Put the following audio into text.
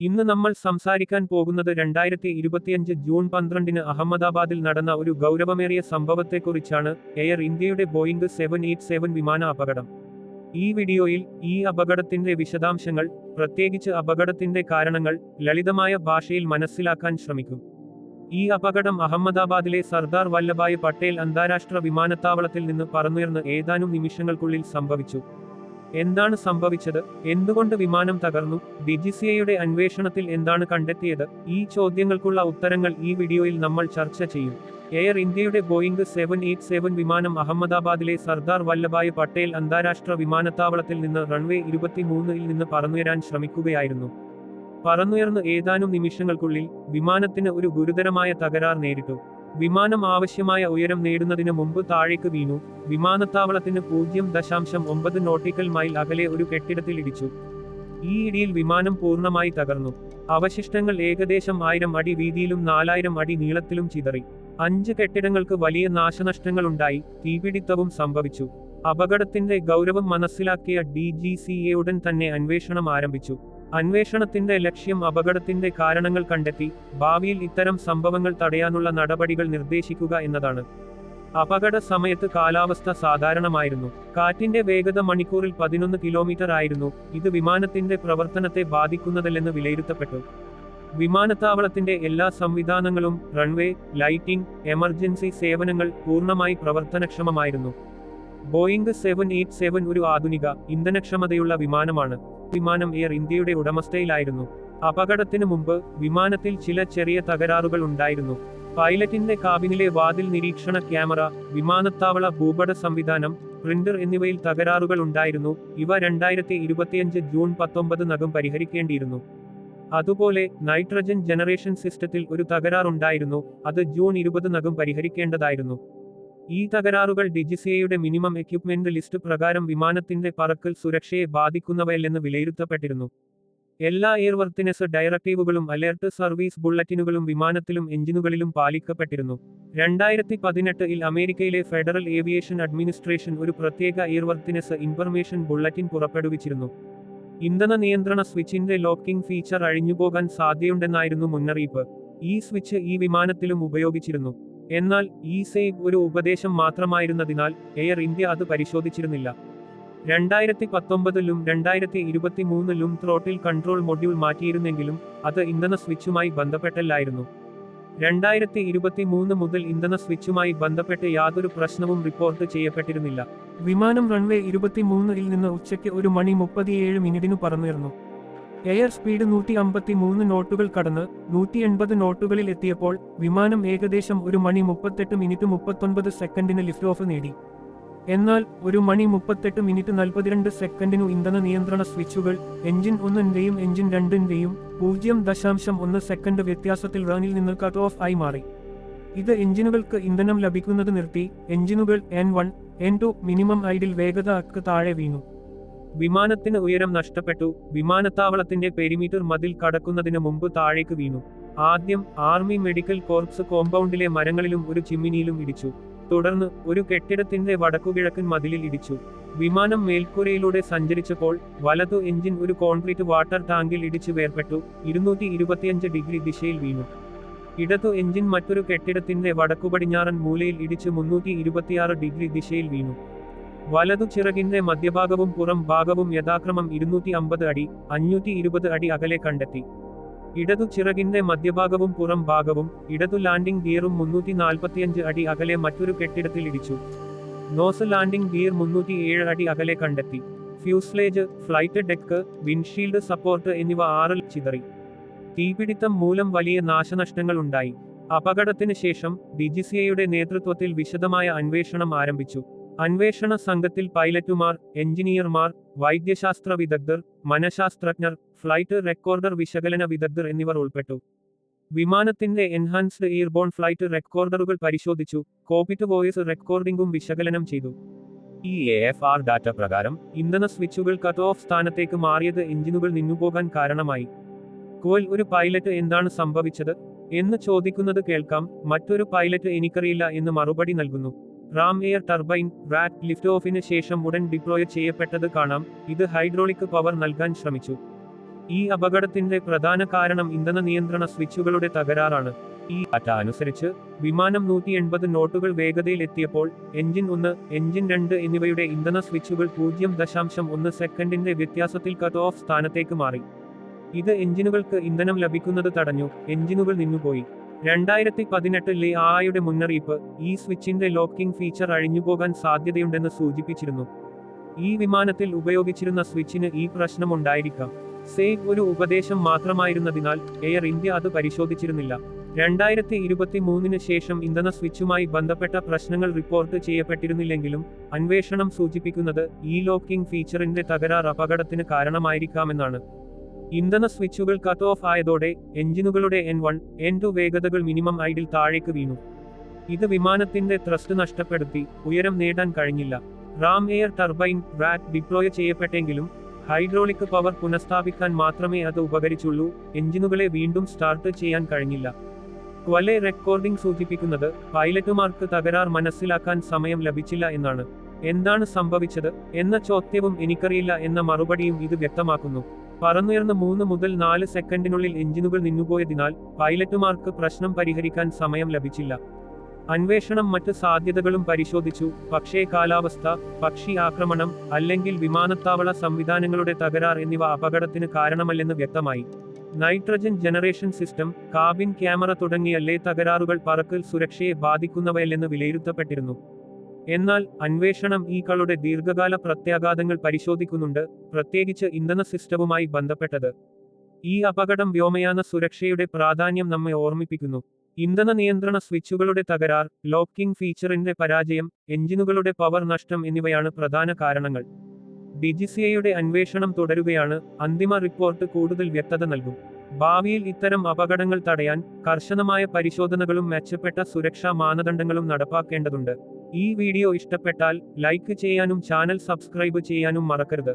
ഇന്ന് നമ്മൾ സംസാരിക്കാൻ പോകുന്നത് രണ്ടായിരത്തി ഇരുപത്തിയഞ്ച് ജൂൺ പന്ത്രണ്ടിന് അഹമ്മദാബാദിൽ നടന്ന ഒരു ഗൗരവമേറിയ സംഭവത്തെക്കുറിച്ചാണ് എയർ ഇന്ത്യയുടെ ബോയിംഗ് സെവൻ എയ്റ്റ് സെവൻ വിമാന അപകടം. ഈ വീഡിയോയിൽ ഈ അപകടത്തിന്റെ വിശദാംശങ്ങൾ പ്രത്യേകിച്ച് അപകടത്തിന്റെ കാരണങ്ങൾ ലളിതമായ ഭാഷയിൽ മനസ്സിലാക്കാൻ ശ്രമിക്കും. ഈ അപകടം അഹമ്മദാബാദിലെ സർദാർ വല്ലഭായ് പട്ടേൽ അന്താരാഷ്ട്ര വിമാനത്താവളത്തിൽ നിന്ന് പറന്നുയർന്ന് ഏതാനും നിമിഷങ്ങൾക്കുള്ളിൽ സംഭവിച്ചു. എന്താണ് സംഭവിച്ചത്? എന്തുകൊണ്ട് വിമാനം തകർന്നു? ഡിജിസിഎയുടെ അന്വേഷണത്തിൽ എന്താണ് കണ്ടെത്തിയത്? ഈ ചോദ്യങ്ങൾക്കുള്ള ഉത്തരങ്ങൾ ഈ വീഡിയോയിൽ നമ്മൾ ചർച്ച ചെയ്യും. എയർ ഇന്ത്യയുടെ ബോയിംഗ് സെവൻ എയ്റ്റ് സെവൻ വിമാനം അഹമ്മദാബാദിലെ സർദാർ വല്ലഭായ് പട്ടേൽ അന്താരാഷ്ട്ര വിമാനത്താവളത്തിൽ നിന്ന് റൺവേ ഇരുപത്തിമൂന്നിൽ നിന്ന് പറന്നുയരാൻ ശ്രമിക്കുകയായിരുന്നു. പറന്നുയർന്ന് ഏതാനും നിമിഷങ്ങൾക്കുള്ളിൽ വിമാനത്തിന് ഒരു ഗുരുതരമായ തകരാർ നേരിട്ടു. വിമാനം ആവശ്യമായ ഉയരം നേടുന്നതിന് മുമ്പ് താഴേക്ക് വീണു. വിമാനത്താവളത്തിന് പൂജ്യം ദശാംശം ഒമ്പത് നോട്ടിക്കൽ മൈൽ അകലെ ഒരു കെട്ടിടത്തിൽ ഇടിച്ചു. ഈ ഇടിയിൽ വിമാനം പൂർണമായി തകർന്നു. അവശിഷ്ടങ്ങൾ ഏകദേശം ആയിരം അടി വീതിയിലും നാലായിരം അടി നീളത്തിലും ചിതറി. അഞ്ച് കെട്ടിടങ്ങൾക്ക് വലിയ നാശനഷ്ടങ്ങൾ ഉണ്ടായി തീപിടിത്തവും സംഭവിച്ചു. അപകടത്തിന്റെ ഗൗരവം മനസ്സിലാക്കിയ ഡി ജി സി എ ഉടൻ തന്നെ അന്വേഷണം ആരംഭിച്ചു. അന്വേഷണത്തിന്റെ ലക്ഷ്യം അപകടത്തിന്റെ കാരണങ്ങൾ കണ്ടെത്തി ഭാവിയിൽ ഇത്തരം സംഭവങ്ങൾ തടയാനുള്ള നടപടികൾ നിർദ്ദേശിക്കുക എന്നതാണ്. അപകട സമയത്ത് കാലാവസ്ഥ സാധാരണമായിരുന്നു. കാറ്റിന്റെ വേഗത മണിക്കൂറിൽ പതിനൊന്ന് കിലോമീറ്റർ ആയിരുന്നു. ഇത് വിമാനത്തിന്റെ പ്രവർത്തനത്തെ ബാധിക്കുന്നതല്ലെന്ന് വിലയിരുത്തപ്പെട്ടു. വിമാനത്താവളത്തിന്റെ എല്ലാ സംവിധാനങ്ങളും റൺവേ ലൈറ്റിംഗ് എമർജൻസി സേവനങ്ങൾ പൂർണമായി പ്രവർത്തനക്ഷമമായിരുന്നു. ബോയിംഗ് സെവൻ എയ്റ്റ് സെവൻ ഒരു ആധുനിക ഇന്ധനക്ഷമതയുള്ള വിമാനമാണ്. വിമാനം എയർ ഇന്ത്യയുടെ ഉടമസ്ഥയിലായിരുന്നു. അപകടത്തിന് മുമ്പ് വിമാനത്തിൽ ചില ചെറിയ തകരാറുകൾ ഉണ്ടായിരുന്നു. പൈലറ്റിന്റെ കാബിനിലെ വാതിൽ നിരീക്ഷണ ക്യാമറ വിമാനത്താവള ഭൂപട സംവിധാനം പ്രിന്റർ എന്നിവയിൽ തകരാറുകൾ ഉണ്ടായിരുന്നു. ഇവ രണ്ടായിരത്തി ഇരുപത്തിയഞ്ച് ജൂൺ പത്തൊമ്പതിനകം പരിഹരിക്കേണ്ടിയിരുന്നു. അതുപോലെ നൈട്രജൻ ജനറേഷൻ സിസ്റ്റത്തിൽ ഒരു തകരാറുണ്ടായിരുന്നു. അത് ജൂൺ ഇരുപതിനകം പരിഹരിക്കേണ്ടതായിരുന്നു. ഈ തകരാറുകൾ ഡിജിസിയയുടെ മിനിമം എക്യുപ്മെന്റ് ലിസ്റ്റ് പ്രകാരം വിമാനത്തിന്റെ പറക്കൽ സുരക്ഷയെ ബാധിക്കുന്നവയല്ലെന്ന് വിലയിരുത്തപ്പെട്ടിരുന്നു. എല്ലാ എയർവർത്തിനെസ് ഡയറക്റ്റീവുകളും അലേർട്ട് സർവീസ് ബുള്ളറ്റിനുകളും വിമാനത്തിലും എഞ്ചിനുകളിലും പാലിക്കപ്പെട്ടിരുന്നു. രണ്ടായിരത്തി പതിനെട്ടിൽ അമേരിക്കയിലെ ഫെഡറൽ ഏവിയേഷൻ അഡ്മിനിസ്ട്രേഷൻ ഒരു പ്രത്യേക എയർവർത്തിനെസ് ഇൻഫർമേഷൻ ബുള്ളറ്റിൻ പുറപ്പെടുവിച്ചിരുന്നു. ഇന്ധന നിയന്ത്രണ സ്വിച്ചിന്റെ ലോക്കിംഗ് ഫീച്ചർ അഴിഞ്ഞുപോകാൻ സാധ്യതയുണ്ടെന്നായിരുന്നു മുന്നറിയിപ്പ്. ഈ സ്വിച്ച് ഈ വിമാനത്തിലും ഉപയോഗിച്ചിരുന്നു. എന്നാൽ ഈ സേബ് ഒരു ഉപദേശം മാത്രമായിരുന്നതിനാൽ എയർ ഇന്ത്യ അത് പരിശോധിച്ചിരുന്നില്ല. രണ്ടായിരത്തി പത്തൊമ്പതിലും രണ്ടായിരത്തി ഇരുപത്തിമൂന്നിലും ത്രോട്ടിൽ കൺട്രോൾ മൊഡ്യൂൾ മാറ്റിയിരുന്നെങ്കിലും അത് ഇന്ധന സ്വിച്ചുമായി ബന്ധപ്പെട്ടല്ലായിരുന്നു. രണ്ടായിരത്തി ഇരുപത്തിമൂന്ന് മുതൽ ഇന്ധന സ്വിച്ചുമായി ബന്ധപ്പെട്ട് യാതൊരു പ്രശ്നവും റിപ്പോർട്ട് ചെയ്യപ്പെട്ടിരുന്നില്ല. വിമാനം റൺവേ ഇരുപത്തിമൂന്നിൽ നിന്ന് ഉച്ചയ്ക്ക് ഒരു മണി മുപ്പത്തിയേഴ് മിനിറ്റിനു പറന്നുയർന്നു എയർ സ്പീഡ് നൂറ്റി അമ്പത്തി മൂന്ന് നോട്ടുകൾ കടന്ന് നൂറ്റി എൺപത് നോട്ടുകളിൽ എത്തിയപ്പോൾ വിമാനം ഏകദേശം ഒരു മണി മുപ്പത്തെട്ട് മിനിറ്റ് മുപ്പത്തൊൻപത് സെക്കൻഡിന് ലിഫ്റ്റ് ഓഫ് നേടി. എന്നാൽ ഒരു മണി മുപ്പത്തെട്ട് മിനിറ്റ് നാൽപ്പത്തിരണ്ട് സെക്കൻഡിനു ഇന്ധന നിയന്ത്രണ സ്വിച്ചുകൾ എഞ്ചിൻ ഒന്നിന്റെയും എഞ്ചിൻ രണ്ടിന്റെയും പൂജ്യം ദശാംശം ഒന്ന് സെക്കൻഡ് വ്യത്യാസത്തിൽ റണിൽ നിന്ന് കട്ട് ഓഫ് ആയി മാറി. ഇത് എഞ്ചിനുകൾക്ക് ഇന്ധനം ലഭിക്കുന്നത് നിർത്തി എഞ്ചിനുകൾ N one N two minimum idle വേഗത താഴെ വീണു. വിമാനത്തിന് ഉയരം നഷ്ടപ്പെട്ടു. വിമാനത്താവളത്തിന്റെ പെരിമീറ്റർ മതിൽ കടക്കുന്നതിന് മുമ്പ് താഴേക്ക് വീണു. ആദ്യം ആർമി മെഡിക്കൽ കോർപ്സ് കോമ്പൗണ്ടിലെ മരങ്ങളിലും ഒരു ചിമ്മിനിയിലും ഇടിച്ചു. തുടർന്ന് ഒരു കെട്ടിടത്തിന്റെ വടക്കുകിഴക്കൻ മതിലിൽ ഇടിച്ചു. വിമാനം മേൽക്കൂരയിലൂടെ സഞ്ചരിച്ചപ്പോൾ വലതു എഞ്ചിൻ ഒരു കോൺക്രീറ്റ് വാട്ടർ ടാങ്കിൽ ഇടിച്ചു വേർപെട്ടു. ഇരുന്നൂറ്റി ഇരുപത്തിയഞ്ച് ഡിഗ്രി ദിശയിൽ വീണു. ഇടതു എഞ്ചിൻ മറ്റൊരു കെട്ടിടത്തിന്റെ വടക്കുപടിഞ്ഞാറൻ മൂലയിൽ ഇടിച്ച് മുന്നൂറ്റി ഡിഗ്രി ദിശയിൽ വീണു. വലതു ചിറകിന്റെ മധ്യഭാഗവും പുറം ഭാഗവും യഥാക്രമം ഇരുന്നൂറ്റി അമ്പത് അടി അഞ്ഞൂറ്റി ഇരുപത് അടി അകലെ കണ്ടെത്തി. ഇടതു ചിറകിന്റെ മധ്യഭാഗവും പുറം ഭാഗവും ഇടതു ലാൻഡിംഗ് ഗിയറും മുന്നൂറ്റി നാൽപ്പത്തിയഞ്ച് അടി അകലെ മറ്റൊരു കെട്ടിടത്തിൽ ഇടിച്ചു. നോസ് ലാൻഡിംഗ് ഗിയർ മുന്നൂറ്റി ഏഴ് അടി അകലെ കണ്ടെത്തി. Fuselage flight deck windshield support എന്നിവ ആറിൽ ചിതറി. തീപിടിത്തം മൂലം വലിയ നാശനഷ്ടങ്ങൾ ഉണ്ടായി. അപകടത്തിന് ശേഷം ഡിജിസിയയുടെ നേതൃത്വത്തിൽ വിശദമായ അന്വേഷണം ആരംഭിച്ചു. അന്വേഷണ സംഘത്തിൽ പൈലറ്റുമാർ എഞ്ചിനീയർമാർ വൈദ്യശാസ്ത്ര വിദഗ്ധർ മനഃശാസ്ത്രജ്ഞർ ഫ്ലൈറ്റ് റെക്കോർഡർ വിശകലന വിദഗ്ധർ എന്നിവർ ഉൾപ്പെട്ടു. വിമാനത്തിന്റെ എൻഹാൻസ്ഡ് ഇയർബോൺ ഫ്ലൈറ്റ് റെക്കോർഡറുകൾ പരിശോധിച്ചു കോപ്പിറ്റ് വോയിസ് റെക്കോർഡിംഗും വിശകലനം ചെയ്തു. ഈ എ എഫ് ആർ ഡാറ്റ പ്രകാരം ഇന്ധന സ്വിച്ചുകൾ കട്ട് ഓഫ് സ്ഥാനത്തേക്ക് മാറിയത് എഞ്ചിനുകൾ നിന്നുപോകാൻ കാരണമായി. കോൽ ഒരു പൈലറ്റ് എന്താണ് സംഭവിച്ചത്? എന്ന് ചോദിക്കുന്നത് കേൾക്കാം മറ്റൊരു പൈലറ്റ് എനിക്കറിയില്ല എന്ന് മറുപടി നൽകുന്നു. Ram air turbine RAT lift ഓഫിന് ശേഷം ഉടൻ ഡിപ്ലോയ് ചെയ്യപ്പെട്ടത് കാണാം. ഇത് ഹൈഡ്രോളിക് പവർ നൽകാൻ ശ്രമിച്ചു. ഈ അപകടത്തിന്റെ പ്രധാന കാരണം ഇന്ധന നിയന്ത്രണ സ്വിച്ചുകളുടെ തകരാറാണ്. ഈ ഡാറ്റ അനുസരിച്ച് വിമാനം നൂറ്റി എൺപത് നോട്ടുകൾ വേഗതയിൽ എത്തിയപ്പോൾ എഞ്ചിൻ ഒന്ന് എഞ്ചിൻ രണ്ട് എന്നിവയുടെ ഇന്ധന സ്വിച്ചുകൾ പൂജ്യം ദശാംശം ഒന്ന് സെക്കൻഡിന്റെ വ്യത്യാസത്തിൽ കട്ട് ഓഫ് സ്ഥാനത്തേക്ക് മാറി. ഇത് എഞ്ചിനുകൾക്ക് ഇന്ധനം ലഭിക്കുന്നത് തടഞ്ഞു. എഞ്ചിനുകൾ നിന്നുപോയി. രണ്ടായിരത്തി പതിനെട്ടിലെ ആയുടെ മുന്നറിയിപ്പ് ഈ സ്വിച്ചിന്റെ ലോക്കിംഗ് ഫീച്ചർ അഴിഞ്ഞുപോകാൻ സാധ്യതയുണ്ടെന്ന് സൂചിപ്പിച്ചിരുന്നു. ഈ വിമാനത്തിൽ ഉപയോഗിച്ചിരുന്ന സ്വിച്ചിന് ഈ പ്രശ്നമുണ്ടായിരിക്കാം. സേഫ് ഒരു ഉപദേശം മാത്രമായിരുന്നതിനാൽ എയർ ഇന്ത്യ അത് പരിശോധിച്ചിരുന്നില്ല. രണ്ടായിരത്തി ഇരുപത്തി മൂന്നിന് ശേഷം ഇന്ധന സ്വിച്ചുമായി ബന്ധപ്പെട്ട പ്രശ്നങ്ങൾ റിപ്പോർട്ട് ചെയ്യപ്പെട്ടിരുന്നില്ലെങ്കിലും അന്വേഷണം സൂചിപ്പിക്കുന്നത് ഈ ലോക്കിംഗ് ഫീച്ചറിന്റെ തകരാർ അപകടത്തിന് കാരണമായിരിക്കാമെന്നാണ്. ഇന്ധന സ്വിച്ചുകൾ കട്ട് ഓഫ് ആയതോടെ എഞ്ചിനുകളുടെ എൻ വൺ എൻ ടു വേഗതകൾ മിനിമം ഐഡിൽ താഴേക്ക് വീണു. ഇത് വിമാനത്തിന്റെ ത്രസ്റ്റ് നഷ്ടപ്പെടുത്തി ഉയരം നേടാൻ കഴിഞ്ഞില്ല. Ram air turbine RAT deploy ചെയ്യപ്പെട്ടെങ്കിലും hydraulic power പുനഃസ്ഥാപിക്കാൻ മാത്രമേ അത് ഉപകരിച്ചുള്ളൂ. എഞ്ചിനുകളെ വീണ്ടും സ്റ്റാർട്ട് ചെയ്യാൻ കഴിഞ്ഞില്ല. ക്വലെ റെക്കോർഡിംഗ് സൂചിപ്പിക്കുന്നത് പൈലറ്റുമാർക്ക് തകരാർ മനസ്സിലാക്കാൻ സമയം ലഭിച്ചില്ല എന്നാണ്. എന്താണ് സംഭവിച്ചത്? എന്ന ചോദ്യവും എനിക്കറിയില്ല എന്ന മറുപടിയും ഇത് വ്യക്തമാക്കുന്നു. പറന്നുയർന്ന് മൂന്ന് മുതൽ നാല് സെക്കൻഡിനുള്ളിൽ എഞ്ചിനുകൾ നിന്നുപോയതിനാൽ പൈലറ്റുമാർക്ക് പ്രശ്നം പരിഹരിക്കാൻ സമയം ലഭിച്ചില്ല. അന്വേഷണം മറ്റ് സാധ്യതകളും പരിശോധിച്ചു. പക്ഷേ കാലാവസ്ഥ പക്ഷി ആക്രമണം അല്ലെങ്കിൽ വിമാനത്താവള സംവിധാനങ്ങളുടെ തകരാർ എന്നിവ അപകടത്തിന് കാരണമല്ലെന്ന് വ്യക്തമായി. Nitrogen generation system cabin camera തുടങ്ങിയ ലേ തകരാറുകൾ പറക്കൽ സുരക്ഷയെ ബാധിക്കുന്നവയല്ലെന്ന് വിലയിരുത്തപ്പെട്ടിരുന്നു. എന്നാൽ അന്വേഷണം ഈ കളുടെ ദീർഘകാല പ്രത്യാഘാതങ്ങൾ പരിശോധിക്കുന്നുണ്ട് പ്രത്യേകിച്ച് ഇന്ധന സിസ്റ്റവുമായി ബന്ധപ്പെട്ടത്. ഈ അപകടം വ്യോമയാന സുരക്ഷയുടെ പ്രാധാന്യം നമ്മെ ഓർമ്മിപ്പിക്കുന്നു. ഇന്ധന നിയന്ത്രണ സ്വിച്ചുകളുടെ തകരാർ ലോക്കിംഗ് ഫീച്ചറിന്റെ പരാജയം എഞ്ചിനുകളുടെ പവർ നഷ്ടം എന്നിവയാണ് പ്രധാന കാരണങ്ങൾ. ഡിജിസിയയുടെ അന്വേഷണം തുടരുകയാണ് അന്തിമ റിപ്പോർട്ട് കൂടുതൽ വ്യക്തത നൽകും. ഭാവിയിൽ ഇത്തരം അപകടങ്ങൾ തടയാൻ കർശനമായ പരിശോധനകളും മെച്ചപ്പെട്ട സുരക്ഷാ മാനദണ്ഡങ്ങളും നടപ്പാക്കേണ്ടതുണ്ട്. ഈ വീഡിയോ ഇഷ്ടപ്പെട്ടാൽ ലൈക്ക് ചെയ്യാനും ചാനൽ സബ്സ്ക്രൈബ് ചെയ്യാനും മറക്കരുത്.